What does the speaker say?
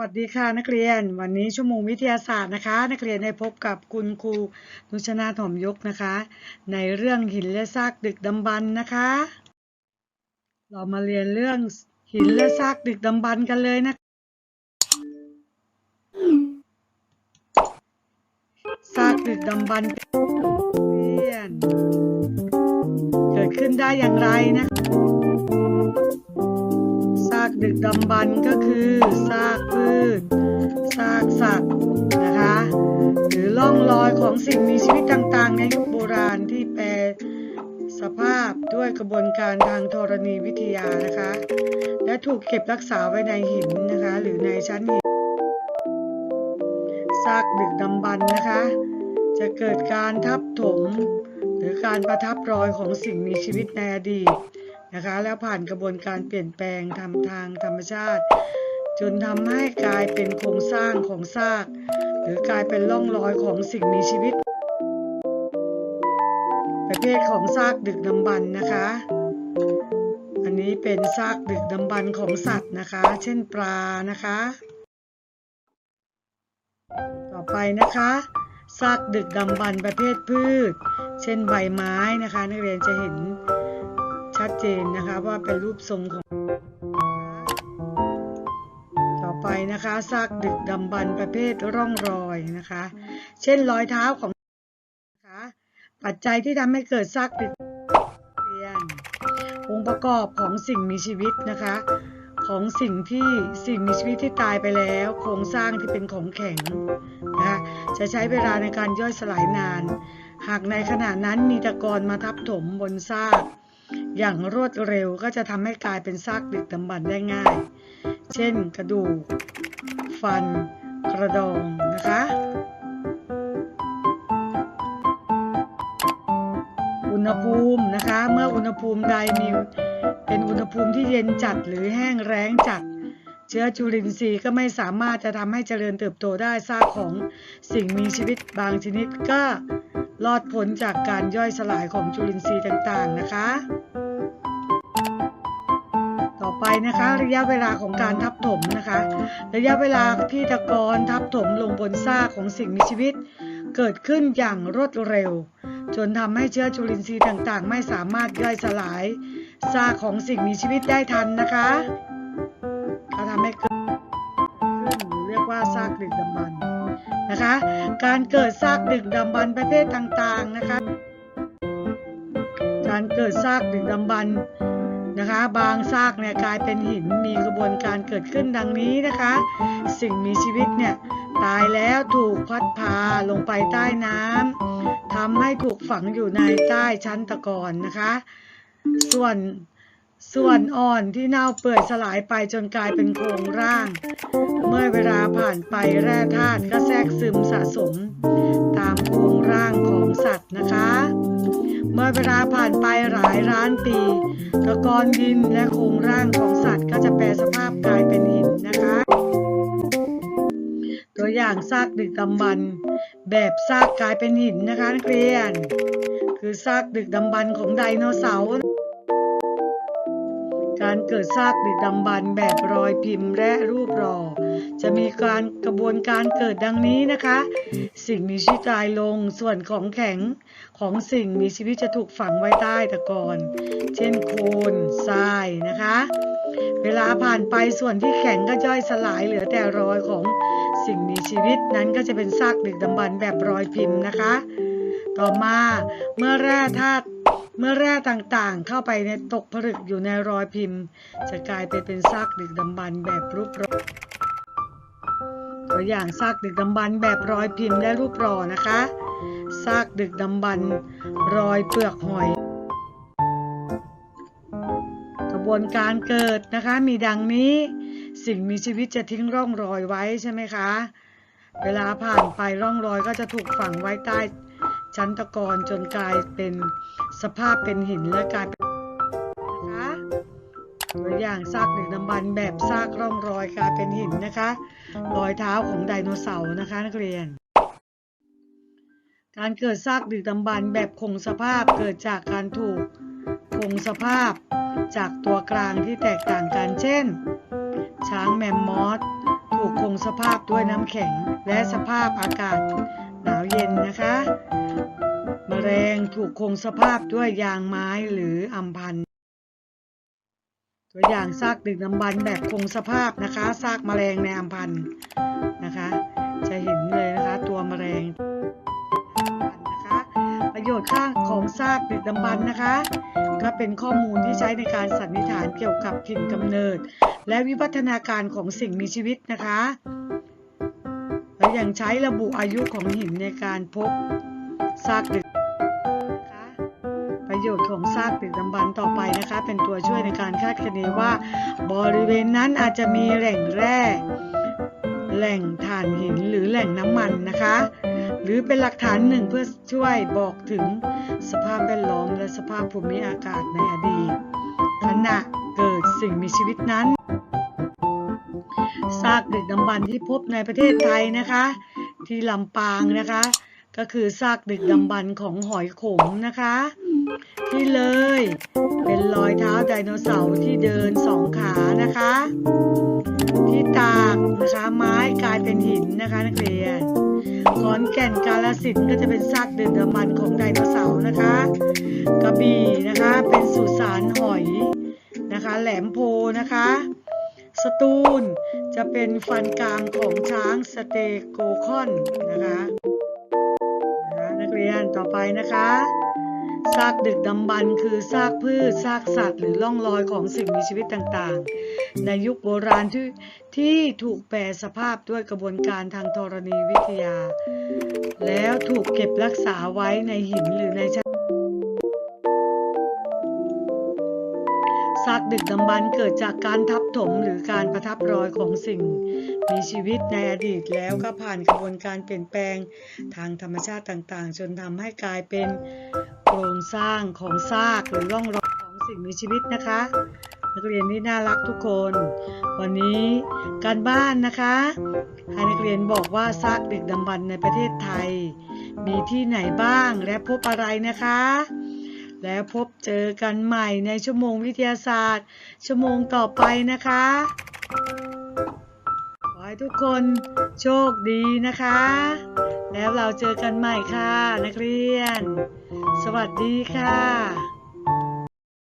วัสดีค่ะนักเรียน วันนี้ชั่วโมงวิทยาศาสตร์นะคะ นักเรียนได้พบกับคุณครูนุชนาถมยกนะคะ ในเรื่องหินและซากดึกดำบรรพ์นะคะ เรามาเรียนเรื่องหินและซากดึกดำบรรพ์กันเลยนะซากดึกดำบรรพ์เรียนเกิดขึ้นได้อย่างไรนะคะ ดึกดำบรรพ์ก็คือซากพืชซากสัตว์นะคะ หรือล่องรอยของสิ่งมีชีวิตต่างๆ ในยุคโบราณที่แปรสภาพด้วยกระบวนการทางธรณีวิทยานะคะ และถูกเก็บรักษาไว้ในหินนะคะ หรือในชั้นหินซากดึกดำบรรพ์นะคะ จะเกิดการทับถม หรือการประทับรอยของสิ่งมีชีวิตในอดีต นะคะ แล้วผ่านกระบวนการเปลี่ยนแปลงทำทางธรรมชาติ จนทำให้กลายเป็นโครงสร้างของซาก หรือกลายเป็นร่องรอยของสิ่งมีชีวิต ประเภทของซากดึกดำบรรพ์นะคะ อันนี้เป็นซากดึกดำบรรพ์ของสัตว์นะคะ เช่นปลานะคะ ต่อไปนะคะซากดึกดำบรรพ์ประเภทพืช เช่นใบไม้นะคะ นักเรียนจะเห็น ชัดเจนนะคะว่าเป็นรูปทรงของ ต่อไปนะคะซากดึกดำบรรพ์ประเภทร่องรอยนะคะ เช่นรอยเท้าของนะคะปัจจัยที่ทำให้เกิดซากดึกเรียนองค์ประกอบของสิ่งมีชีวิตนะคะของสิ่งที่สิ่งมีชีวิตที่ตายไปแล้ว โครงสร้างที่เป็นของแข็งนะคะจะใช้เวลาในการย่อยสลายนาน หากในขณะนั้นมีตะกอนมาทับถมบนซาก อย่างรวดเร็วก็จะทำให้กลายเป็นซากดึกดำบรรได้ง่าย เช่นกระดูก ฟัน กระดองนะคะ อุณหภูมินะคะ เมื่ออุณหภูมิใดมีเป็นอุณหภูมิที่เย็นจัดหรือแห้งแล้งจัดเชื้อจุลินทรีย์ก็ไม่สามารถจะทำให้เจริญเติบโตได้ซากของสิ่งมีชีวิตบางชนิดก็ รอดพ้นจากการย่อยสลายของจุลินทรีย์ต่างๆนะคะ ต่อไปนะคะ ระยะเวลาของการทับถมนะคะ ระยะเวลาที่ตะกอนทับถมลงบนซากของสิ่งมีชีวิต เกิดขึ้นอย่างรวดเร็ว จนทำให้เชื้อจุลินทรีย์ต่างๆ ไม่สามารถย่อยสลายซากของสิ่งมีชีวิตได้ทันนะคะเขาทำให้เกิดขึ้นหรือเรียกว่าซากดึกดำบรร นะคะ การเกิดซากดึกดำบรรพ์ประเภทต่างๆนะคะ การเกิดซากดึกดำบรรพ์นะคะ บางซากเนี่ยกลายเป็นหินมีกระบวนการเกิดขึ้นดังนี้นะคะ สิ่งมีชีวิตเนี่ยตายแล้วถูกพัดพาลงไปใต้น้ำทำให้ถูกฝังอยู่ในใต้ชั้นตะกอนนะคะ ส่วน ส่วนอ่อนที่เน่าเปื่อยสลายไปจนกลายเป็นโครงร่าง เมื่อเวลาผ่านไปแร่ธาตุก็แทรกซึมสะสม ตามโครงร่างของสัตว์นะคะ เมื่อเวลาผ่านไปหลายล้านปีตะกอนดินและโครงร่างของสัตว์ก็จะแปรสภาพกลายเป็นหินนะคะ ตัวอย่างซากดึกดำบรรพ์แบบซากกลายเป็นหินนะคะนักเรียน คือซากดึกดำบรรพ์ของไดโนเสาร์ การเกิดซากดึกดำบรรพ์แบบรอยพิมพ์และรูปหล่อจะมีการกระบวนการเกิดดังนี้นะคะ สิ่งมีชีวิตตายลงส่วนของแข็งของสิ่งมีชีวิตจะถูกฝังไว้ใต้ตะกอนเช่นโคลนทรายนะคะ เวลาผ่านไปส่วนที่แข็งก็ย่อยสลายเหลือแต่รอยของสิ่งมีชีวิตนั้นก็จะเป็นซากดึกดำบรรพ์แบบรอยพิมพ์นะคะ ต่อมาเมื่อแร่ธาตุ เมื่อแร่ต่างๆ เข้าไปในตกผลึกอยู่ในรอยพิมพ์ จะกลายไปเป็นซากดึกดำบรรพ์แบบรูปรอตัวอย่างซากดึกดำบรรพ์แบบรอยพิมพ์และรูปรอนะคะซากดึกดำบรรพ์รอยเปลือกหอยกระบวนการเกิดนะคะ มีดังนี้สิ่งมีชีวิตจะทิ้งร่องรอยไว้ใช่ไหมคะ เวลาผ่านไปร่องรอยก็จะถูกฝังไว้ใต้ ชั้นตะกอนจนกลายเป็นสภาพเป็นหินและกลายเป็นนะคะตัวอย่างซากดึกดำบรรพ์แบบซากร่องรอยกลายเป็นหินนะคะ รอยเท้าของไดโนเสาร์นะคะนักเรียน การเกิดซากดึกดำบรรพ์แบบคงสภาพเกิดจากการถูกคงสภาพจากตัวกลางที่แตกต่างกันเช่น ช้างแมมมอส สภาพด้วยน้ำแข็งและสภาพอากาศหนาวเย็นนะคะแมลงถูกคงสภาพด้วยยางไม้หรืออัมพันตัวอย่างซากดึกดำบรรพ์แบบคงสภาพนะคะซากแมลงในอัมพันนะคะ จะเห็นเลย ซากดึกดำบรรพ์นะคะ ก็เป็นข้อมูลที่ใช้ในการสันนิษฐานเกี่ยวกับถิ่นกำเนิด และวิวัฒนาการของสิ่งมีชีวิตนะคะ และยังใช้ระบุอายุของหินในการพบซากดึกประโยชน์ของซากดึกดำบรรพ์ต่อไปนะคะ เป็นตัวช่วยในการคาดคะเนว่า บริเวณนั้นอาจจะมีแหล่งแร่แหล่งถ่านหินหรือแหล่งน้ำมันนะคะ หรือเป็นหลักฐานหนึ่งเพื่อช่วยบอกถึงสภาพแวดล้อมและสภาพภูมิอากาศในอดีตขณะเกิดสิ่งมีชีวิตนั้นซากดึกดำบรรพ์ที่พบในประเทศไทยนะคะ ที่ลำปางนะคะ ก็คือซากดึกดำบรรพ์ของหอยขมนะคะ ที่เลยเป็นรอยเท้าไดโนเสาร์ที่เดินสองขานะคะ ที่ตากนะคะไม้กลายเป็นหินนะคะนักเรียน ขอนแก่นกาลสินก็จะเป็นซากดึกดำบรรพ์ของไดโนเสาร์นะคะ กระบี่นะคะเป็นสุสานหอยนะคะ แหลมโพนะคะ สตูลจะเป็นฟันกรามของช้างสเตโกคอนนะคะนะคะนักเรียนต่อไปนะคะ ซากดึกดำบรรพ์คือซากพืชซากสัตว์หรือร่องรอยของสิ่งมีชีวิตต่างๆ ในยุคโบราณที่ที่ถูกแปรสภาพด้วยกระบวนการทางธรณีวิทยา แล้วถูกเก็บรักษาไว้ในหินหรือในชั้นซากดึกดำบรรพ์เกิดจากการทับถมหรือการประทับรอยของสิ่ง มีชีวิตในอดีตแล้วก็ผ่านกระบวนการเปลี่ยนแปลงทางธรรมชาติต่างๆ จนทำให้กลายเป็น โครงสร้างของซากหรือร่องรอยของสิ่งมีชีวิตนะคะ นักเรียนที่น่ารักทุกคน วันนี้การบ้านนะคะให้นักเรียนบอกว่าซากดึกดำบรรพ์ในประเทศไทย มีที่ไหนบ้างและพบอะไรนะคะ แล้วพบเจอกันใหม่ในชั่วโมงวิทยาศาสตร์ ชั่วโมงต่อไปนะคะขอให้ทุกคนโชคดีนะคะ แล้วเราเจอกันใหม่ค่ะนักเรียน สวัสดีค่ะ